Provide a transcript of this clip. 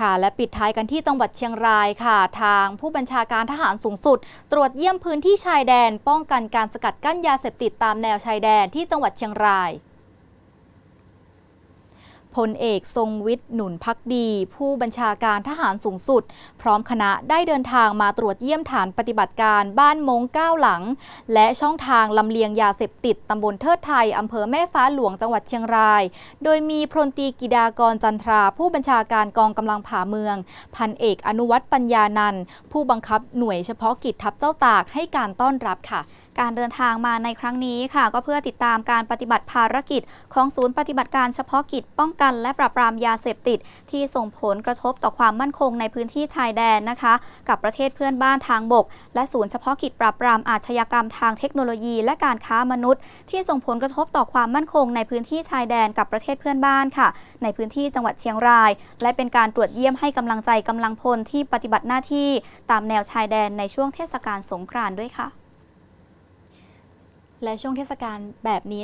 ค่ะ และปิดท้ายกันที่จังหวัดเชียงรายค่ะ ทางผู้บัญชาการทหารสูงสุด ตรวจเยี่ยมพื้นที่ชายแดน ป้องกันการสกัดกั้นยาเสพติดตามแนวชายแดนที่จังหวัดเชียงราย พลเอกทรงวิทย์หนุนพักดี ผู้บัญชาการทหารสูงสุด พร้อมคณะได้เดินทางมาตรวจเยี่ยมฐานปฏิบัติการบ้านมงก้าหลัง และช่องทางลำเลียงยาเสพติดตำบลเทิดไทยอำเภอแม่ฟ้าหลวงจังหวัดเชียงราย โดยมีพลตีกิดากรจันทรา ผู้บัญชาการกองกำลังผ่าเมือง พันเอกอนุวัตรปัญญานันท์ผู้บังคับหน่วยเฉพาะกิจทัพเจ้าตากให้การต้อนรับค่ะการเดินทางมาในครั้งนี้ค่ะ ก็เพื่อติดตามการปฏิบัติภารกิจของศูนย์ปฏิบัติการเฉพาะกิจป้องกันกันและปราบปรามยาเสพติด ที่ส่งผลกระทบต่อความมั่นคงในพื้นที่ชายแดนนะคะ กับประเทศเพื่อนบ้านทางบก และศูนย์เฉพาะกิจปราบปรามอาชญากรรมทางเทคโนโลยี และการค้ามนุษย์ ที่ส่งผลกระทบต่อความมั่นคงในพื้นที่ชายแดนกับประเทศเพื่อนบ้านค่ะ ในพื้นที่จังหวัดเชียงราย และเป็นการตรวจเยี่ยมให้กำลังใจกำลังพลที่ปฏิบัติหน้าที่ ตามแนวชายแดนในช่วงเทศกาลสงกรานต์ด้วยค่ะและช่วงเทศกาลแบบนี้